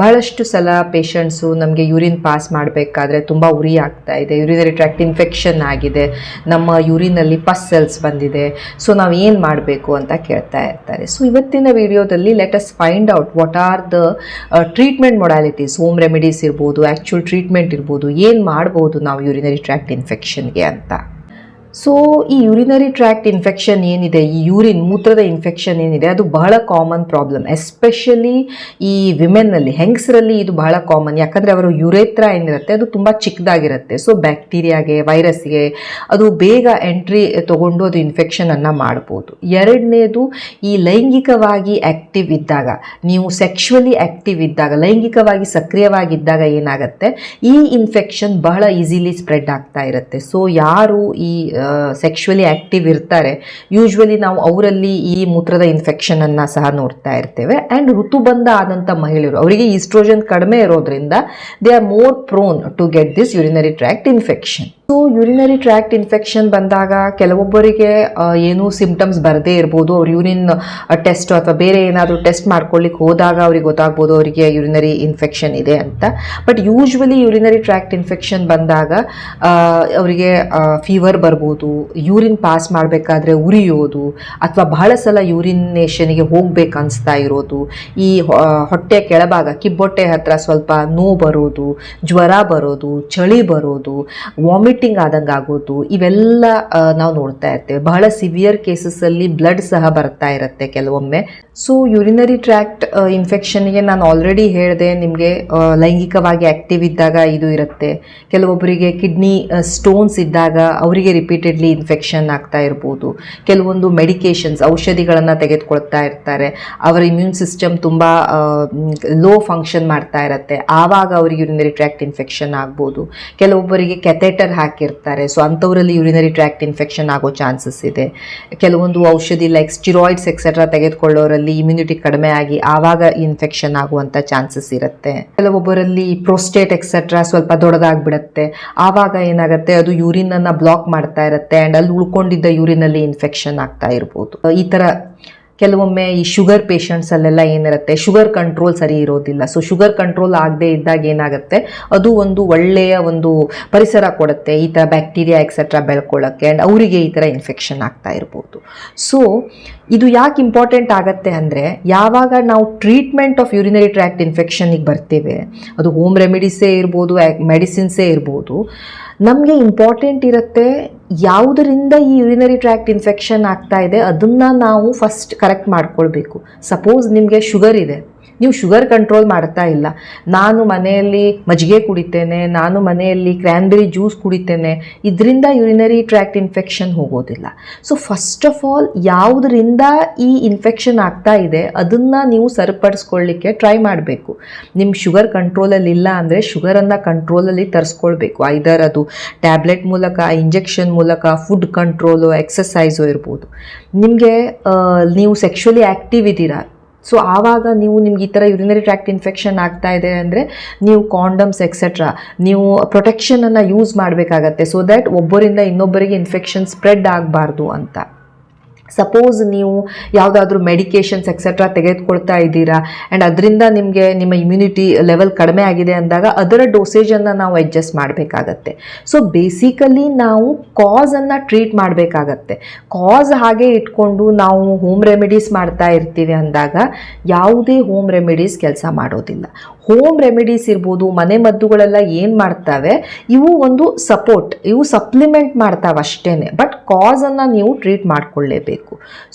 ಬಹಳಷ್ಟು ಸಲ ಪೇಷಂಟ್ಸು ನಮಗೆ ಯೂರಿನ್ ಪಾಸ್ ಮಾಡಬೇಕಾದ್ರೆ ತುಂಬ ಉರಿ ಆಗ್ತಾ ಇದೆ. ಯೂರಿನರಿ ಟ್ರ್ಯಾಕ್ಟ್ ಇನ್ಫೆಕ್ಷನ್ ಆಗಿದೆ. ನಮ್ಮ ಯೂರಿನಲ್ಲಿ ಪಸ್ ಸೆಲ್ಸ್ ಬಂದಿದೆ. ಸೊ ನಾವು ಏನು ಮಾಡಬೇಕು ಅಂತ ಕೇಳ್ತಾ ಇರ್ತಾರೆ. ಸೊ ಇವತ್ತಿನ ವಿಡಿಯೋದಲ್ಲಿ let us find out what are the treatment modalities home remedies ಇರ್ಬೋದು ಆ್ಯಕ್ಚುಲ್ ಟ್ರೀಟ್ಮೆಂಟ್ ಇರ್ಬೋದು, ಏನು ಮಾಡ್ಬೋದು ನಾವು ಯೂರಿನರಿ ಟ್ರ್ಯಾಕ್ಟ್ ಇನ್ಫೆಕ್ಷನ್ಗೆ ಅಂತ. ಸೊ ಈ ಯೂರಿನರಿ ಟ್ರ್ಯಾಕ್ಟ್ ಇನ್ಫೆಕ್ಷನ್ ಏನಿದೆ, ಈ ಯೂರಿನ್ ಮೂತ್ರದ ಇನ್ಫೆಕ್ಷನ್ ಏನಿದೆ, ಅದು ಬಹಳ ಕಾಮನ್ ಪ್ರಾಬ್ಲಮ್ ಎಸ್ಪೆಷಲಿ ಈ ವಿಮೆನ್ನಲ್ಲಿ ಹೆಂಗಸರಲ್ಲಿ ಇದು ಬಹಳ ಕಾಮನ್ ಯಾಕಂದರೆ ಅವರ ಯುರೇತ್ರ ಏನಿರುತ್ತೆ, ಅದು ತುಂಬ ಚಿಕ್ಕದಾಗಿರುತ್ತೆ. ಸೊ ಬ್ಯಾಕ್ಟೀರಿಯಾಗೆ ವೈರಸ್ಗೆ ಅದು ಬೇಗ ಎಂಟ್ರಿ ತೊಗೊಂಡು ಅದು ಇನ್ಫೆಕ್ಷನನ್ನು ಮಾಡ್ಬೋದು. ಎರಡನೇದು, ಈ ಲೈಂಗಿಕವಾಗಿ ಆ್ಯಕ್ಟಿವ್ ಇದ್ದಾಗ, ನೀವು ಸೆಕ್ಷುವಲಿ ಆ್ಯಕ್ಟಿವ್ ಇದ್ದಾಗ, ಲೈಂಗಿಕವಾಗಿ ಸಕ್ರಿಯವಾಗಿದ್ದಾಗ ಏನಾಗುತ್ತೆ, ಈ ಇನ್ಫೆಕ್ಷನ್ ಬಹಳ ಈಸಿಲಿ ಸ್ಪ್ರೆಡ್ ಆಗ್ತಾ ಇರುತ್ತೆ. ಸೊ ಯಾರು ಈ ಸೆಕ್ಷುವಲಿ ಆ್ಯಕ್ಟಿವ್ ಇರ್ತಾರೆ. ಯೂಶ್ವಲಿ ನಾವು ಅವರಲ್ಲಿ ಈ ಮೂತ್ರದ ಇನ್ಫೆಕ್ಷನನ್ನು ಸಹ ನೋಡ್ತಾ ಇರ್ತೇವೆ. ಆ್ಯಂಡ್ ಋತುಬಂಧ ಆದಂಥ ಮಹಿಳೆಯರು, ಅವರಿಗೆ ಈಸ್ಟ್ರೋಜನ್ ಕಡಿಮೆ ಇರೋದ್ರಿಂದ they are more prone to get this urinary tract infection so urinary tract infection ಬಂದಾಗ ಕೆಲವೊಬ್ಬರಿಗೆ ಏನೂ ಸಿಂಪ್ಟಮ್ಸ್ ಬರದೇ ಇರ್ಬೋದು. ಅವ್ರು ಯೂರಿನ್ ಟೆಸ್ಟ್ ಅಥವಾ ಬೇರೆ ಏನಾದರೂ ಟೆಸ್ಟ್ ಮಾಡ್ಕೊಳ್ಳಿಕ್ಕೆ ಹೋದಾಗ ಅವ್ರಿಗೆ ಗೊತ್ತಾಗ್ಬೋದು ಅವರಿಗೆ ಯೂರಿನರಿ ಇನ್ಫೆಕ್ಷನ್ ಇದೆ ಅಂತ. But usually urinary tract infection ಬಂದಾಗ ಅವರಿಗೆ ಫೀವರ್ ಬರ್ಬೋದು ಯೂರಿನ್ ಪಾಸ್ ಮಾಡಬೇಕಾದ್ರೆ ಉರಿಯೋದು, ಅಥವಾ ಬಹಳ ಸಲ ಯೂರಿನೇಷನ್ಗೆ ಹೋಗ್ಬೇಕು ಅನಿಸ್ತಾ ಇರೋದು. ಈ ಹೊಟ್ಟೆ ಕೆಳಭಾಗ ಕಿಬ್ಬೊಟ್ಟೆ ಹತ್ರ ಸ್ವಲ್ಪ ನೋವು ಬರೋದು, ಜ್ವರ ಬರೋದು, ಚಳಿ ಬರೋದು ವಾಮಿಟಿಂಗ್ ಆದಂಗೆ ಆಗೋದು, ಇವೆಲ್ಲ ನಾವು ನೋಡ್ತಾ ಇರ್ತೇವೆ. ಬಹಳ ಸಿವಿಯರ್ ಕೇಸಸ್ಸಲ್ಲಿ ಬ್ಲಡ್ ಸಹ ಬರ್ತಾ ಇರುತ್ತೆ ಕೆಲವೊಮ್ಮೆ. ಸೊ ಯುರಿನರಿ ಟ್ರ್ಯಾಕ್ಟ್ ಇನ್ಫೆಕ್ಷನ್ಗೆ ನಾನು ಆಲ್ರೆಡಿ ಹೇಳಿದೆ, ನಿಮಗೆ ಲೈಂಗಿಕವಾಗಿ ಆ್ಯಕ್ಟಿವ್ ಇದ್ದಾಗ ಇದು ಇರುತ್ತೆ. ಕೆಲವೊಬ್ಬರಿಗೆ ಕಿಡ್ನಿ ಸ್ಟೋನ್ಸ್ ಇದ್ದಾಗ ಅವರಿಗೆ ರಿಪೀಟೆಡ್ಲಿ ಇನ್ಫೆಕ್ಷನ್ ಆಗ್ತಾ ಇರ್ಬೋದು. ಕೆಲವೊಂದು ಮೆಡಿಕೇಶನ್ಸ್ ಔಷಧಿಗಳನ್ನು ತೆಗೆದುಕೊಳ್ತಾ ಇರ್ತಾರೆ. ಅವರ ಇಮ್ಯೂನ್ ಸಿಸ್ಟಮ್ ತುಂಬ ಲೋ ಫಂಕ್ಷನ್ ಮಾಡ್ತಾ ಇರುತ್ತೆ. ಆವಾಗ ಅವರಿಗೆ ಯುರಿನರಿ ಟ್ರ್ಯಾಕ್ಟ್ ಇನ್ಫೆಕ್ಷನ್ ಆಗ್ಬೋದು. ಕೆಲವೊಬ್ಬರಿಗೆ ಕೆಥೆಟರ್ ಹಾಕಿರ್ತಾರೆ ಸೊ ಅಂಥವರಲ್ಲಿ ಯುರಿನರಿ ಟ್ರ್ಯಾಕ್ಟ್ ಇನ್ಫೆಕ್ಷನ್ ಆಗೋ ಚಾನ್ಸಸ್ ಇದೆ. ಕೆಲವೊಂದು ಔಷಧಿ ಲೈಕ್ ಸ್ಟಿರಾಯ್ಡ್ಸ್ ಎಕ್ಸೆಟ್ರಾ ತೆಗೆದುಕೊಳ್ಳೋರಲ್ಲಿ ಇಮ್ಯುನಿಟಿ ಕಡಿಮೆ ಆಗಿ ಆವಾಗ ಇನ್ಫೆಕ್ಷನ್ ಆಗುವಂಥ ಚಾನ್ಸಸ್ ಇರುತ್ತೆ. ಕೆಲವೊಬ್ಬರಲ್ಲಿ ಪ್ರೋಸ್ಟೇಟ್ ಎಕ್ಸೆಟ್ರಾ ಸ್ವಲ್ಪ ದೊಡ್ಡದಾಗ್ಬಿಡುತ್ತೆ. ಆವಾಗ ಏನಾಗುತ್ತೆ? ಅದು ಯೂರಿನನ್ನು ಬ್ಲಾಕ್ ಮಾಡ್ತಾ ಇರುತ್ತೆ ಆ್ಯಂಡ್ ಅಲ್ಲಿ ಉಳ್ಕೊಂಡಿದ್ದ ಯೂರಿನಲ್ಲಿ ಇನ್ಫೆಕ್ಷನ್ ಆಗ್ತಾ ಇರ್ಬೋದು. ಈ ಥರ ಕೆಲವೊಮ್ಮೆ ಈ ಶುಗರ್ ಪೇಷಂಟ್ಸಲ್ಲೆಲ್ಲ ಏನಿರುತ್ತೆ, ಶುಗರ್ ಕಂಟ್ರೋಲ್ ಸರಿ ಇರೋದಿಲ್ಲ. ಸೊ ಶುಗರ್ ಕಂಟ್ರೋಲ್ ಆಗದೆ ಇದ್ದಾಗ ಏನಾಗುತ್ತೆ, ಅದು ಒಂದು ಒಳ್ಳೆಯ ಒಂದು ಪರಿಸರ ಕೊಡುತ್ತೆ, ಈ ಥರ ಬ್ಯಾಕ್ಟೀರಿಯಾ ಎಕ್ಸೆಟ್ರಾ ಬೆಳ್ಕೊಳ್ಳೋಕ್ಕೆ ಆ್ಯಂಡ್ ಅವರಿಗೆ ಈ ಥರ ಇನ್ಫೆಕ್ಷನ್ ಆಗ್ತಾ ಇರ್ಬೋದು. ಸೊ ಇದು ಯಾಕೆ ಇಂಪಾರ್ಟೆಂಟ್ ಆಗುತ್ತೆ ಅಂದರೆ, ಯಾವಾಗ ನಾವು ಟ್ರೀಟ್ಮೆಂಟ್ ಆಫ್ ಯೂರಿನರಿ ಟ್ರ್ಯಾಕ್ಟ್ ಇನ್ಫೆಕ್ಷನಿಗೆ ಬರ್ತೇವೆ, ಅದು ಹೋಮ್ ರೆಮಿಡೀಸೇ ಇರ್ಬೋದು ಮೆಡಿಸಿನ್ಸೇ ಇರ್ಬೋದು, ನಮಗೆ ಇಂಪಾರ್ಟೆಂಟ್ ಇರುತ್ತೆ ಯಾವುದರಿಂದ ಈ ಯುರಿನರಿ ಟ್ರ್ಯಾಕ್ಟ್ ಇನ್ಫೆಕ್ಷನ್ ಆಗ್ತಾ ಇದೆ, ಅದನ್ನು ನಾವು ಫಸ್ಟ್ ಕರೆಕ್ಟ್ ಮಾಡ್ಕೊಳ್ಬೇಕು. ಸಪೋಸ್ ನಿಮಗೆ ಶುಗರ್ ಇದೆ. ನೀವು ಶುಗರ್ ಕಂಟ್ರೋಲ್ ಮಾಡ್ತಾ ಇಲ್ಲ. ನಾನು ಮನೆಯಲ್ಲಿ ಮಜ್ಜಿಗೆ ಕುಡಿತೇನೆ, ನಾನು ಮನೆಯಲ್ಲಿ ಕ್ರ್ಯಾನ್ಬೆರಿ ಜ್ಯೂಸ್ ಕುಡಿತೇನೆ, ಇದರಿಂದ ಯುರಿನರಿ ಟ್ರ್ಯಾಕ್ಟ್ ಇನ್ಫೆಕ್ಷನ್ ಹೋಗೋದಿಲ್ಲ. ಸೊ ಫಸ್ಟ್ ಆಫ್ ಆಲ್ ಯಾವುದರಿಂದ ಈ ಇನ್ಫೆಕ್ಷನ್ ಆಗ್ತಾ ಇದೆ, ಅದನ್ನು ನೀವು ಸರಿಪಡಿಸ್ಕೊಳ್ಳಿಕ್ಕೆ ಟ್ರೈ ಮಾಡಬೇಕು. ನಿಮ್ಮ ಶುಗರ್ ಕಂಟ್ರೋಲಲ್ಲಿ ಇಲ್ಲ ಅಂದರೆ ಶುಗರನ್ನು ಕಂಟ್ರೋಲಲ್ಲಿ ತರಿಸ್ಕೊಳ್ಬೇಕು. ಐದರ್ ಅದು ಟ್ಯಾಬ್ಲೆಟ್ ಮೂಲಕ, ಇಂಜೆಕ್ಷನ್ ಮೂಲಕ ಫುಡ್ ಕಂಟ್ರೋಲು ಎಕ್ಸಸೈಸು ಇರ್ಬೋದು. ನಿಮಗೆ ನೀವು ಸೆಕ್ಷುಲಿ ಆ್ಯಕ್ಟಿವ್ ಇದ್ದೀರಾ ಸೊ ಆವಾಗ ನೀವು ನಿಮ್ಗೆ ಈ ಥರ ಯುರಿನರಿ ಟ್ರ್ಯಾಕ್ಟ್ ಇನ್ಫೆಕ್ಷನ್ ಆಗ್ತಾ ಇದೆ ಅಂದರೆ ನೀವು ಕಾಂಡಮ್ಸ್ ಎಕ್ಸೆಟ್ರಾ ನೀವು ಪ್ರೊಟೆಕ್ಷನನ್ನು ಯೂಸ್ ಮಾಡಬೇಕಾಗತ್ತೆ. ಸೊ ದ್ಯಾಟ್ ಒಬ್ಬರಿಂದ ಇನ್ನೊಬ್ಬರಿಗೆ ಇನ್ಫೆಕ್ಷನ್ ಸ್ಪ್ರೆಡ್ ಆಗಬಾರ್ದು ಅಂತ. ಸಪೋಸ್ ನೀವು ಯಾವುದಾದ್ರೂ ಮೆಡಿಕೇಷನ್ಸ್ ಎಕ್ಸೆಟ್ರಾ ತೆಗೆದುಕೊಳ್ತಾ ಇದ್ದೀರಾ ಆ್ಯಂಡ್ ಅದರಿಂದ ನಿಮಗೆ ನಿಮ್ಮ ಇಮ್ಯುನಿಟಿ ಲೆವೆಲ್ ಕಡಿಮೆ ಆಗಿದೆ ಅಂದಾಗ ಅದರ ಡೋಸೇಜನ್ನು ನಾವು ಅಡ್ಜಸ್ಟ್ ಮಾಡಬೇಕಾಗತ್ತೆ. ಸೊ ಬೇಸಿಕಲಿ ನಾವು ಕಾಸನ್ನು ಟ್ರೀಟ್ ಮಾಡಬೇಕಾಗತ್ತೆ. ಕಾಸ್ ಹಾಗೆ ಇಟ್ಕೊಂಡು ನಾವು ಹೋಮ್ ರೆಮಿಡೀಸ್ ಮಾಡ್ತಾ ಇರ್ತೀವಿ ಅಂದಾಗ ಯಾವುದೇ ಹೋಮ್ ರೆಮಿಡೀಸ್ ಕೆಲಸ ಮಾಡೋದಿಲ್ಲ. ಹೋಮ್ ರೆಮಿಡೀಸ್ ಇರ್ಬೋದು, ಮನೆ ಮದ್ದುಗಳೆಲ್ಲ ಏನು ಮಾಡ್ತವೆ, ಇವು ಒಂದು ಸಪೋರ್ಟ್ ಇವು ಸಪ್ಲಿಮೆಂಟ್ ಮಾಡ್ತಾವೆ ಅಷ್ಟೇ ಬಟ್ ಕಾಸನ್ನು ನೀವು ಟ್ರೀಟ್ ಮಾಡ್ಕೊಳ್ಳೇಬೇಕು.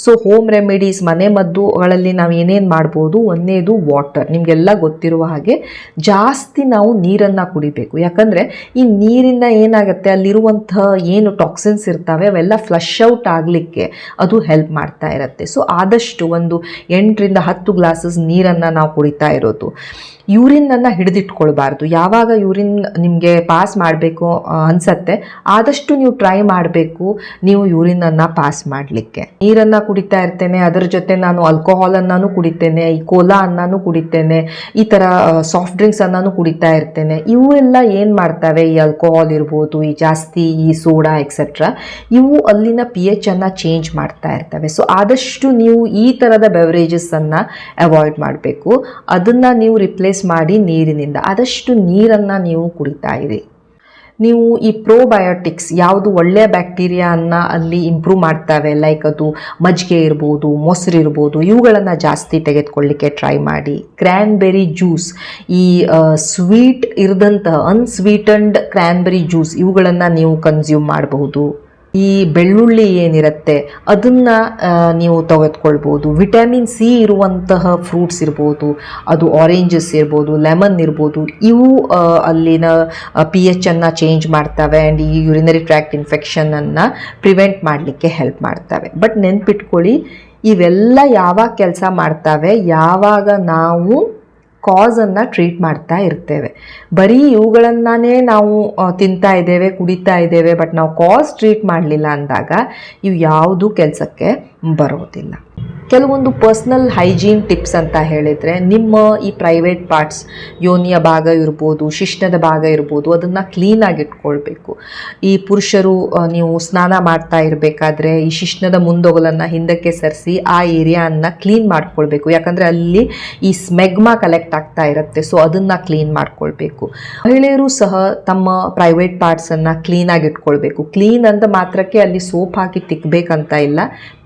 ಸೊ ಹೋಮ್ ರೆಮಿಡೀಸ್ ಮನೆ ಮದ್ದುಗಳಲ್ಲಿ ನಾವು ಏನೇನು ಮಾಡ್ಬೋದು? ಒಂದೇದು ವಾಟರ್ ನಿಮಗೆಲ್ಲ ಗೊತ್ತಿರುವ ಹಾಗೆ ಜಾಸ್ತಿ ನಾವು ನೀರನ್ನು ಕುಡಿಬೇಕು. ಯಾಕಂದರೆ ಈ ನೀರಿಂದ ಏನಾಗುತ್ತೆ? ಅಲ್ಲಿರುವಂಥ ಏನು ಟಾಕ್ಸಿನ್ಸ್ ಇರ್ತವೆ, ಅವೆಲ್ಲ ಫ್ಲಶ್ ಔಟ್ ಆಗಲಿಕ್ಕೆ ಅದು ಹೆಲ್ಪ್ ಮಾಡ್ತಾ ಇರುತ್ತೆ. ಸೊ ಆದಷ್ಟು ಒಂದು ಎಂಟರಿಂದ ಹತ್ತು ಗ್ಲಾಸಸ್ ನೀರನ್ನು ನಾವು ಕುಡಿತಾ ಇರೋದು. ಯೂರಿನನ್ನು ಹಿಡಿದಿಟ್ಕೊಳ್ಬಾರ್ದು. ಯಾವಾಗ ಯೂರಿನ್ ನಿಮಗೆ ಪಾಸ್ ಮಾಡಬೇಕು ಅನಿಸತ್ತೆ, ಆದಷ್ಟು ನೀವು ಟ್ರೈ ಮಾಡಬೇಕು, ನೀವು ಯೂರಿನನ್ನು ಪಾಸ್ ಮಾಡಲಿಕ್ಕೆ. ನೀರನ್ನು ಕುಡಿತಾ ಇರ್ತೇನೆ, ಅದರ ಜೊತೆ ನಾನು ಆಲ್ಕೋಹಾಲ್ ಅನ್ನೂ ಕುಡಿತೇನೆ, ಈ ಕೋಲಾ ಅನ್ನಾನು ಕುಡಿತೇನೆ, ಈ ಥರ ಸಾಫ್ಟ್ ಡ್ರಿಂಕ್ಸ್ ಅನ್ನೂ ಕುಡಿತಾ ಇರ್ತೇನೆ. ಇವು ಎಲ್ಲ ಏನು ಮಾಡ್ತವೆ? ಈ ಆಲ್ಕೋಹಾಲ್ ಇರ್ಬೋದು, ಈ ಜಾಸ್ತಿ ಈ ಸೋಡಾ ಎಕ್ಸೆಟ್ರಾ ಇವು ಅಲ್ಲಿನ ಪಿ ಎಚ್ ಅನ್ನು ಚೇಂಜ್ ಮಾಡ್ತಾ ಇರ್ತವೆ. ಸೊ ಆದಷ್ಟು ನೀವು ಈ ಥರದ ಬೆವರೇಜಸ್ಸನ್ನು ಅವಾಯ್ಡ್ ಮಾಡಬೇಕು. ಅದನ್ನು ನೀವು ರಿಪ್ಲೇಸ್ ಮಾಡಿ ನೀರಿನಿಂದ. ಆದಷ್ಟು ನೀರನ್ನು ನೀವು ಕುಡಿತಾ ಇರಿ. ನೀವು ಈ ಪ್ರೋಬಯೋಟಿಕ್ಸ್ ಯಾವುದು ಒಳ್ಳೆಯ ಬ್ಯಾಕ್ಟೀರಿಯಾನ ಅಲ್ಲಿ ಇಂಪ್ರೂವ್ ಮಾಡ್ತವೆ ಲೈಕ್ ಅದು ಮಜ್ಜಿಗೆ ಇರ್ಬೋದು, ಮೊಸರು ಇರ್ಬೋದು, ಇವುಗಳನ್ನು ಜಾಸ್ತಿ ತೆಗೆದುಕೊಳ್ಳಿಕ್ಕೆ ಟ್ರೈ ಮಾಡಿ. ಕ್ರ್ಯಾನ್ಬೆರಿ ಜ್ಯೂಸ್ ಈ ಸ್ವೀಟ್ ಇರದಂತಹ ಅನ್ಸ್ವೀಟನ್ಡ್ ಕ್ರ್ಯಾನ್ಬೆರಿ ಜ್ಯೂಸ್ ಇವುಗಳನ್ನು ನೀವು ಕನ್ಸ್ಯೂಮ್ ಮಾಡಬಹುದು. ಈ ಬೆಳ್ಳುಳ್ಳಿ ಏನಿರುತ್ತೆ, ಅದನ್ನು ನೀವು ತೆಗೆದುಕೊಳ್ಬೋದು. ವಿಟಮಿನ್ ಸಿ ಇರುವಂತಹ ಫ್ರೂಟ್ಸ್ ಇರ್ಬೋದು, ಅದು ಆರೆಂಜಸ್ ಇರ್ಬೋದು, ಲೆಮನ್ ಇರ್ಬೋದು, ಇವು ಅಲ್ಲಿನ ಪಿ ಅನ್ನು ಚೇಂಜ್ ಮಾಡ್ತವೆ ಆ್ಯಂಡ್ ಈ ಯುರಿನರಿ ಟ್ರ್ಯಾಕ್ಟ್ ಇನ್ಫೆಕ್ಷನನ್ನು ಪ್ರಿವೆಂಟ್ ಮಾಡಲಿಕ್ಕೆ ಹೆಲ್ಪ್ ಮಾಡ್ತವೆ. ಬಟ್ ನೆನ್ಪಿಟ್ಕೊಳ್ಳಿ, ಇವೆಲ್ಲ ಯಾವಾಗ ಕೆಲಸ ಮಾಡ್ತವೆ, ಯಾವಾಗ ನಾವು ಕಾಸನ್ನು ಟ್ರೀಟ್ ಮಾಡ್ತಾ ಇರ್ತೇವೆ. ಬರೀ ಇವುಗಳನ್ನೇ ನಾವು ತಿಂತಾ ಇದ್ದೇವೆ, ಕುಡಿತಾ ಇದ್ದೇವೆ ಬಟ್ ನಾವು ಕಾಸ್ ಟ್ರೀಟ್ ಮಾಡಲಿಲ್ಲ ಅಂದಾಗ ಇವು ಯಾವುದೂ ಕೆಲಸಕ್ಕೆ ಬರೋದಿಲ್ಲ. ಕೆಲವೊಂದು ಪರ್ಸ್ನಲ್ ಹೈಜೀನ್ ಟಿಪ್ಸ್ ಅಂತ ಹೇಳಿದರೆ, ನಿಮ್ಮ ಈ ಪ್ರೈವೇಟ್ ಪಾರ್ಟ್ಸ್ ಯೋನಿಯ ಭಾಗ ಇರ್ಬೋದು, ಶಿಶ್ನದ ಭಾಗ ಇರ್ಬೋದು, ಅದನ್ನು ಕ್ಲೀನಾಗಿ ಇಟ್ಕೊಳ್ಬೇಕು. ಈ ಪುರುಷರು ನೀವು ಸ್ನಾನ ಮಾಡ್ತಾ ಇರಬೇಕಾದ್ರೆ, ಈ ಶಿಷ್ಣದ ಮುಂದೊಗಲನ್ನು ಹಿಂದಕ್ಕೆ ಸರಿಸಿ, ಆ ಏರಿಯಾನ ಕ್ಲೀನ್ ಮಾಡ್ಕೊಳ್ಬೇಕು. ಯಾಕಂದರೆ ಅಲ್ಲಿ ಈ ಸ್ಮೆಗ್ಮಾ ಕಲೆಕ್ಟ್ ಆಗ್ತಾ ಇರುತ್ತೆ ಸೊ ಅದನ್ನು ಕ್ಲೀನ್ ಮಾಡ್ಕೊಳ್ಬೇಕು. ಮಹಿಳೆಯರು ಸಹ ತಮ್ಮ ಪ್ರೈವೇಟ್ ಪಾರ್ಟ್ಸನ್ನು ಕ್ಲೀನಾಗಿ ಇಟ್ಕೊಳ್ಬೇಕು. ಕ್ಲೀನ್ ಅಂದ ಮಾತ್ರಕ್ಕೆ ಅಲ್ಲಿ ಸೋಪ್ ಹಾಕಿ ತಿಕ್ಕಬೇಕಂತ ಇಲ್ಲ.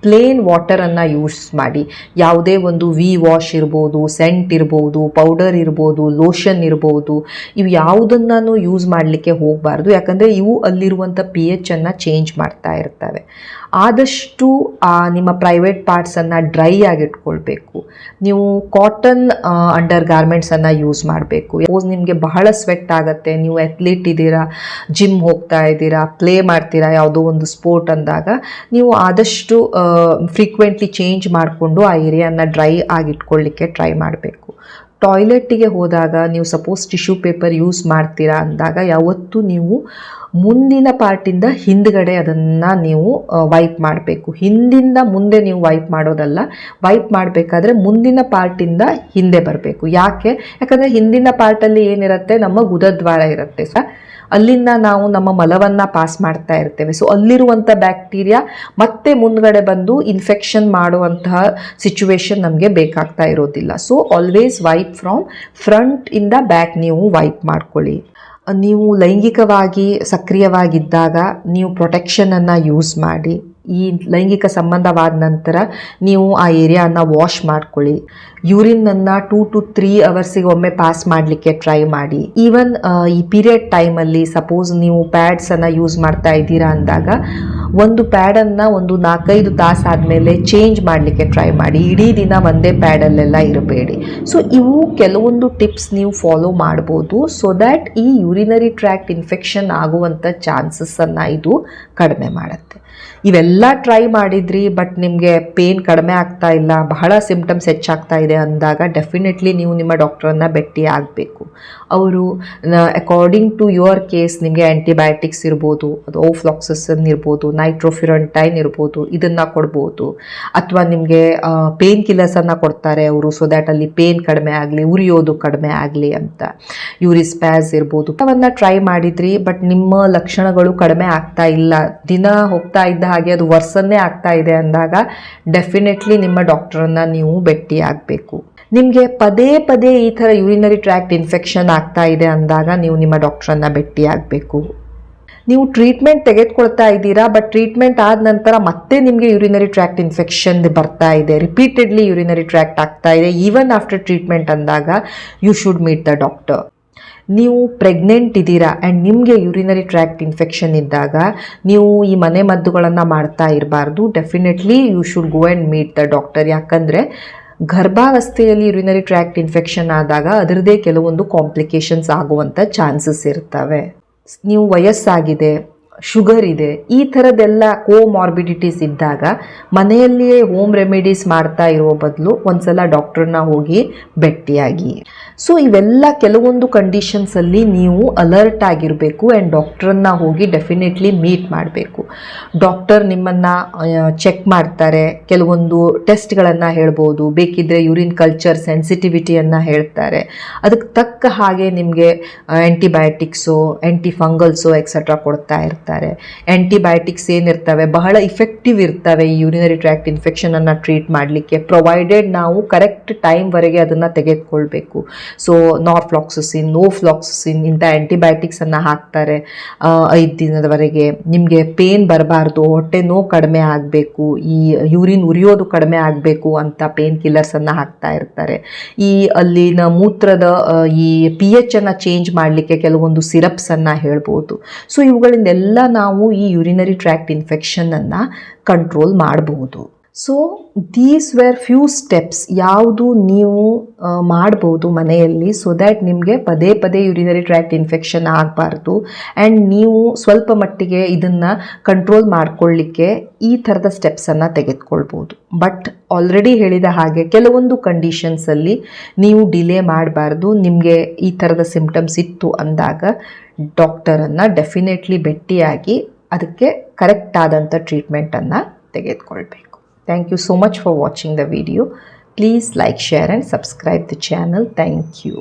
ಪ್ಲೇನ್ ವಾಟರನ್ನು ಯೂಸ್ ಮಾಡಿ. ಯಾವುದೇ ಒಂದು ವಿ ವಾಶ್ ಇರ್ಬೋದು ಸೆಂಟ್ ಇರ್ಬೋದು ಪೌಡರ್ ಇರ್ಬೋದು ಲೋಷನ್ ಇರ್ಬೋದು, ಇವು ಯಾವುದನ್ನು ಯೂಸ್ ಮಾಡಲಿಕ್ಕೆ ಹೋಗಬಾರ್ದು. ಯಾಕಂದರೆ ಇವು ಅಲ್ಲಿರುವಂಥ ಪಿ ಎಚ್ಚನ್ನು ಚೇಂಜ್ ಮಾಡ್ತಾ ಇರ್ತವೆ. ಆದಷ್ಟು ನಿಮ್ಮ ಪ್ರೈವೇಟ್ ಪಾರ್ಟ್ಸನ್ನು ಡ್ರೈ ಆಗಿಟ್ಕೊಳ್ಬೇಕು. ನೀವು ಕಾಟನ್ ಅಂಡರ್ ಗಾರ್ಮೆಂಟ್ಸನ್ನು ಯೂಸ್ ಮಾಡಬೇಕು. ಸಪೋಸ್ ನಿಮಗೆ ಬಹಳ ಸ್ವೆಟ್ ಆಗುತ್ತೆ, ನೀವು ಅಥ್ಲೀಟ್ ಇದ್ದೀರಾ ಜಿಮ್ ಹೋಗ್ತಾ ಇದ್ದೀರಾ ಪ್ಲೇ ಮಾಡ್ತೀರಾ, ಯಾವುದೋ ಒಂದು ಸ್ಪೋರ್ಟ್ ಅಂದಾಗ, ನೀವು ಆದಷ್ಟು ಫ್ರೀಕ್ವೆಂಟ್ಲಿ ಚೇಂಜ್ ಮಾಡಿಕೊಂಡು ಆ ಏರಿಯಾನ ಡ್ರೈ ಆಗಿಟ್ಕೊಳ್ಳಿಕ್ಕೆ ಟ್ರೈ ಮಾಡಬೇಕು. ಟಾಯ್ಲೆಟ್ಟಿಗೆ ಹೋದಾಗ ನೀವು ಸಪೋಸ್ ಟಿಶ್ಯೂ ಪೇಪರ್ ಯೂಸ್ ಮಾಡ್ತೀರಾ ಅಂದಾಗ ಯಾವತ್ತೂ ನೀವು ಮುಂದಿನ ಪಾರ್ಟಿಂದ ಹಿಂದ್ಗಡೆ ಅದನ್ನು ನೀವು ವೈಪ್ ಮಾಡಬೇಕು. ಹಿಂದಿಂದ ಮುಂದೆ ನೀವು ವೈಪ್ ಮಾಡೋದಲ್ಲ ವೈಪ್ ಮಾಡಬೇಕಾದ್ರೆ ಮುಂದಿನ ಪಾರ್ಟಿಂದ ಹಿಂದೆ ಬರಬೇಕು. ಯಾಕೆ? ಯಾಕಂದರೆ ಹಿಂದಿನ ಪಾರ್ಟಲ್ಲಿ ಏನಿರುತ್ತೆ? ನಮ್ಮ ಗುದದ್ವಾರ ಇರುತ್ತೆ ಸರ್ ಅಲ್ಲಿಂದ ನಾವು ನಮ್ಮ ಮಲವನ್ನು ಪಾಸ್ ಮಾಡ್ತಾ ಇರ್ತೇವೆ. ಸೊ ಅಲ್ಲಿರುವಂಥ ಬ್ಯಾಕ್ಟೀರಿಯಾ ಮತ್ತೆ ಮುಂದ್ಗಡೆ ಬಂದು ಇನ್ಫೆಕ್ಷನ್ ಮಾಡುವಂತಹ ಸಿಚುವೇಶನ್ ನಮಗೆ ಬೇಕಾಗ್ತಾ ಇರೋದಿಲ್ಲ. So always wipe from front ಇಂದ ಬ್ಯಾಕ್ ನೀವು ವೈಪ್ ಮಾಡ್ಕೊಳ್ಳಿ. ನೀವು ಲೈಂಗಿಕವಾಗಿ ಸಕ್ರಿಯವಾಗಿದ್ದಾಗ ನೀವು ಪ್ರೊಟೆಕ್ಷನನ್ನು ಯೂಸ್ ಮಾಡಿ. ಈ ಲೈಂಗಿಕ ಸಂಬಂಧವಾದ ನಂತರ ನೀವು ಆ ಏರಿಯಾನ ವಾಶ್ ಮಾಡ್ಕೊಳ್ಳಿ. ಯೂರಿನನ್ನು ಟೂ ಟು ತ್ರೀ ಅವರ್ಸಿಗೆ ಒಮ್ಮೆ ಪಾಸ್ ಮಾಡಲಿಕ್ಕೆ ಟ್ರೈ ಮಾಡಿ. ಈವನ್ ಈ ಪೀರಿಯಡ್ ಟೈಮಲ್ಲಿ ಸಪೋಸ್ ನೀವು ಪ್ಯಾಡ್ಸನ್ನು ಯೂಸ್ ಮಾಡ್ತಾ ಇದ್ದೀರಾ ಅಂದಾಗ ಒಂದು ಪ್ಯಾಡನ್ನು ಒಂದು ನಾಲ್ಕೈದು ತಾಸು ಆದಮೇಲೆ ಚೇಂಜ್ ಮಾಡಲಿಕ್ಕೆ ಟ್ರೈ ಮಾಡಿ. ಇಡೀ ದಿನ ಒಂದೇ ಪ್ಯಾಡಲ್ಲೆಲ್ಲ ಇರಬೇಡಿ. ಸೊ ಇವು ಕೆಲವೊಂದು ಟಿಪ್ಸ್ ನೀವು ಫಾಲೋ ಮಾಡ್ಬೋದು. ಸೊ ದ್ಯಾಟ್ ಈ ಯೂರಿನರಿ ಟ್ರ್ಯಾಕ್ಟ್ ಇನ್ಫೆಕ್ಷನ್ ಆಗುವಂಥ ಚಾನ್ಸಸ್ಸನ್ನು ಇದು ಕಡಿಮೆ ಮಾಡುತ್ತೆ. ಇವೆಲ್ಲ ಟ್ರೈ ಮಾಡಿದ್ರಿ ಬಟ್ ನಿಮಗೆ ಪೇನ್ ಕಡಿಮೆ ಆಗ್ತಾ ಇಲ್ಲ, ಬಹಳ ಸಿಂಪ್ಟಮ್ಸ್ ಹೆಚ್ಚಾಗ್ತಾ ಇದೆ ಅಂದಾಗ ಡೆಫಿನೆಟ್ಲಿ ನೀವು ನಿಮ್ಮ ಡಾಕ್ಟ್ರನ್ನ ಭೇಟಿ ಆಗಬೇಕು. ಅವರು ಅಕಾರ್ಡಿಂಗ್ ಟು ಯುವರ್ ಕೇಸ್ ನಿಮಗೆ ಆ್ಯಂಟಿಬಯೋಟಿಕ್ಸ್ ಇರ್ಬೋದು, ಅದು ಓಫ್ಲಾಕ್ಸಸನ್ ಇರ್ಬೋದು ನೈಟ್ರೋಫಿರಂಟೈನ್ ಇರ್ಬೋದು, ಇದನ್ನು ಕೊಡ್ಬೋದು. ಅಥವಾ ನಿಮಗೆ ಪೇನ್ ಕಿಲ್ಲರ್ಸನ್ನು ಕೊಡ್ತಾರೆ ಅವರು ಸೊ ದ್ಯಾಟ್ ಅಲ್ಲಿ ಪೇನ್ ಕಡಿಮೆ ಆಗಲಿ, ಉರಿಯೋದು ಕಡಿಮೆ ಆಗಲಿ ಅಂತ. ಯೂರಿಸ್ಪ್ಯಾಸ್ ಇರ್ಬೋದು. ಅವನ್ನು ಟ್ರೈ ಮಾಡಿದ್ರಿ ಬಟ್ ನಿಮ್ಮ ಲಕ್ಷಣಗಳು ಕಡಿಮೆ ಆಗ್ತಾ ಇಲ್ಲ. ದಿನ ಹೋಗ್ತಾ ಇದ್ದ ಹಾಗೆ ಅದು ವರ್ಸನ್ನೇ ಆಗ್ತಾ ಇದೆ ಅಂದಾಗ ಡೆಫಿನೆಟ್ಲಿ ನಿಮ್ಮ ಡಾಕ್ಟರನ್ನು ನೀವು ಭೇಟಿ ಆಗಬೇಕು. ನಿಮಗೆ ಪದೇ ಪದೇ ಈ ಥರ ಯೂರಿನರಿ ಟ್ರ್ಯಾಕ್ಟ್ ಇನ್ಫೆಕ್ಷನ್ ಆಗ್ತಾ ಇದೆ ಅಂದಾಗ ನೀವು ನಿಮ್ಮ ಡಾಕ್ಟ್ರನ್ನು ಭೇಟಿ ಆಗಬೇಕು. ನೀವು ಟ್ರೀಟ್ಮೆಂಟ್ ತೆಗೆದುಕೊಳ್ತಾ ಇದ್ದೀರಾ ಬಟ್ ಟ್ರೀಟ್ಮೆಂಟ್ ಆದ ನಂತರ ಮತ್ತೆ ನಿಮಗೆ ಯೂರಿನರಿ ಟ್ರ್ಯಾಕ್ಟ್ ಇನ್ಫೆಕ್ಷನ್ ಬರ್ತಾ ಇದೆ. ರಿಪೀಟೆಡ್ಲಿ ಯೂರಿನರಿ ಟ್ರ್ಯಾಕ್ಟ್ ಆಗ್ತಾ ಇದೆ. ಈವನ್ ಆಫ್ಟರ್ ಟ್ರೀಟ್ಮೆಂಟ್ ಅಂದಾಗ you should meet the doctor ನೀವು ಪ್ರೆಗ್ನೆಂಟ್ ಇದ್ದೀರಾ ಆ್ಯಂಡ್ ನಿಮಗೆ ಯೂರಿನರಿ ಟ್ರ್ಯಾಕ್ಟ್ ಇನ್ಫೆಕ್ಷನ್ ಇದ್ದಾಗ ನೀವು ಈ ಮನೆ ಮದ್ದುಗಳನ್ನು ಮಾಡ್ತಾ ಇರಬಾರ್ದು. Definitely you should go and meet the doctor ಯಾಕಂದರೆ ಗರ್ಭಾವಸ್ಥೆಯಲ್ಲಿ ಯೂರಿನರಿ ಟ್ರ್ಯಾಕ್ಟ್ ಇನ್ಫೆಕ್ಷನ್ ಆದಾಗ ಅದರದೇ ಕೆಲವೊಂದು ಕಾಂಪ್ಲಿಕೇಶನ್ಸ್ ಆಗುವಂಥ ಚಾನ್ಸಸ್ ಇರ್ತವೆ. ನೀವು ವಯಸ್ಸಾಗಿದೆ. ಶುಗರ್ ಇದೆ, ಈ ಥರದ್ದೆಲ್ಲ ಕೋಮಾರ್ಬಿಡಿಟೀಸ್ ಇದ್ದಾಗ ಮನೆಯಲ್ಲಿಯೇ ಹೋಮ್ ರೆಮಿಡೀಸ್ ಮಾಡ್ತಾ ಇರೋ ಬದಲು ಒಂದ್ಸಲ ಡಾಕ್ಟ್ರನ್ನ ಹೋಗಿ ಭೇಟಿಯಾಗಿ. ಸೊ ಇವೆಲ್ಲ ಕೆಲವೊಂದು ಕಂಡೀಷನ್ಸಲ್ಲಿ ನೀವು ಅಲರ್ಟ್ ಆಗಿರಬೇಕು ಆ್ಯಂಡ್ ಡಾಕ್ಟ್ರನ್ನ ಹೋಗಿ ಡೆಫಿನೆಟ್ಲಿ ಮೀಟ್ ಮಾಡಬೇಕು. ಡಾಕ್ಟರ್ ನಿಮ್ಮನ್ನು ಚೆಕ್ ಮಾಡ್ತಾರೆ, ಕೆಲವೊಂದು ಟೆಸ್ಟ್ಗಳನ್ನು ಹೇಳ್ಬೋದು ಬೇಕಿದ್ದರೆ ಯೂರಿನ್ ಕಲ್ಚರ್ ಸೆನ್ಸಿಟಿವಿಟಿಯನ್ನು ಹೇಳ್ತಾರೆ. ಅದಕ್ಕೆ ತಕ್ಕ ಹಾಗೆ ನಿಮಗೆ ಆ್ಯಂಟಿಬಯೋಟಿಕ್ಸು ಆ್ಯಂಟಿ ಫಂಗಲ್ಸು ಎಕ್ಸೆಟ್ರಾ ಕೊಡ್ತಾ ಇರ್ತಾರೆ. ಆ್ಯಂಟಿಬಯೋಟಿಕ್ಸ್ ಏನಿರ್ತವೆ, ಬಹಳ ಇಫೆಕ್ಟಿವ್ ಇರ್ತವೆ ಈ ಯೂರಿನರಿ ಟ್ರ್ಯಾಕ್ಟ್ ಇನ್ಫೆಕ್ಷನನ್ನು ಟ್ರೀಟ್ ಮಾಡಲಿಕ್ಕೆ ಪ್ರೊವೈಡೆಡ್ ನಾವು ಕರೆಕ್ಟ್ ಟೈಮ್ವರೆಗೆ ಅದನ್ನು ತೆಗೆದುಕೊಳ್ಬೇಕು. ಸೊ ನಾರ್ಫ್ಲಾಕ್ಸಿನ್ ನೋಫ್ಲಾಕ್ಸಿನ್ ಇಂಥ ಆ್ಯಂಟಿಬಯೋಟಿಕ್ಸನ್ನು ಹಾಕ್ತಾರೆ. ಐದು ದಿನದವರೆಗೆ. ನಿಮಗೆ ಪೇನ್ ಬರಬಾರ್ದು, ಹೊಟ್ಟೆ ನೋವು ಕಡಿಮೆ ಆಗಬೇಕು, ಈ ಯೂರಿನ್ ಉರಿಯೋದು ಕಡಿಮೆ ಆಗಬೇಕು ಅಂತ ಪೇನ್ ಕಿಲ್ಲರ್ಸನ್ನು ಹಾಕ್ತಾ ಇರ್ತಾರೆ. ಈ ಅಲ್ಲಿನ ಮೂತ್ರದ ಈ ಪಿ ಎಚ್ ಅನ್ನು ಚೇಂಜ್ ಮಾಡಲಿಕ್ಕೆ ಕೆಲವೊಂದು ಸಿರಪ್ಸನ್ನು ಹೇಳ್ಬೋದು. ಸೊ ಇವುಗಳಿಂದೆಲ್ಲ ನಾವು ಈ ಯೂರಿನರಿ ಟ್ರ್ಯಾಕ್ಟ್ ಇನ್ಫೆಕ್ಷನನ್ನು ಕಂಟ್ರೋಲ್ ಮಾಡಬಹುದು so these were few steps ಯಾವುದು ನೀವು ಮಾಡ್ಬೋದು ಮನೆಯಲ್ಲಿ ಸೊ ದ್ಯಾಟ್ ನಿಮಗೆ ಪದೇ ಪದೇ ಯೂರಿನರಿ ಟ್ರ್ಯಾಕ್ಟ್ ಇನ್ಫೆಕ್ಷನ್ ಆಗಬಾರ್ದು ಆ್ಯಂಡ್ ನೀವು ಸ್ವಲ್ಪ ಮಟ್ಟಿಗೆ ಇದನ್ನು ಕಂಟ್ರೋಲ್ ಮಾಡ್ಕೊಳ್ಳಿಕ್ಕೆ ಈ ಥರದ ಸ್ಟೆಪ್ಸನ್ನು ತೆಗೆದುಕೊಳ್ಬೋದು. ಬಟ್ ಆಲ್ರೆಡಿ ಹೇಳಿದ ಹಾಗೆ ಕೆಲವೊಂದು ಕಂಡೀಷನ್ಸಲ್ಲಿ ನೀವು ಡಿಲೇ ಮಾಡಬಾರ್ದು, ನಿಮಗೆ ಈ ಥರದ ಸಿಂಪ್ಟಮ್ಸ್ ಇತ್ತು ಅಂದಾಗ ಡಾಕ್ಟರನ್ನು ಡೆಫಿನೆಟ್ಲಿ ಭೇಟಿಯಾಗಿ ಅದಕ್ಕೆ ಕರೆಕ್ಟಾದಂಥ ಟ್ರೀಟ್ಮೆಂಟನ್ನು ತೆಗೆದುಕೊಳ್ಬೇಕು. Thank you so much for watching the video please like share and subscribe the channel thank you